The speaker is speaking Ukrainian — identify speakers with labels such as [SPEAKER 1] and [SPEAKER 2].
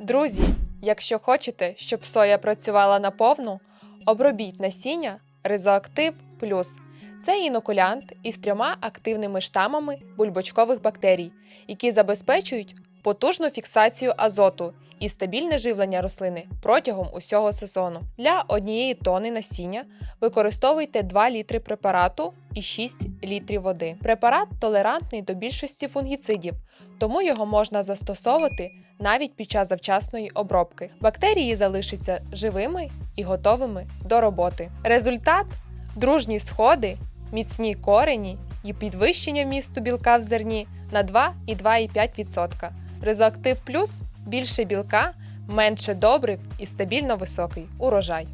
[SPEAKER 1] Друзі, якщо хочете, щоб соя працювала наповну, обробіть насіння Ризоактив Плюс. Це інокулянт із трьома активними штамами бульбочкових бактерій, які забезпечують потужну фіксацію азоту і стабільне живлення рослини протягом усього сезону. Для однієї тони насіння використовуйте 2 літри препарату і 6 літрів води. Препарат толерантний до більшості фунгіцидів, тому його можна застосовувати навіть під час завчасної обробки. Бактерії залишаться живими і готовими до роботи. Результат дружні сходи, міцні корені і підвищення вмісту білка в зерні на 2,2,5%. Резоактив плюс більше білка, менше добрив і стабільно високий урожай.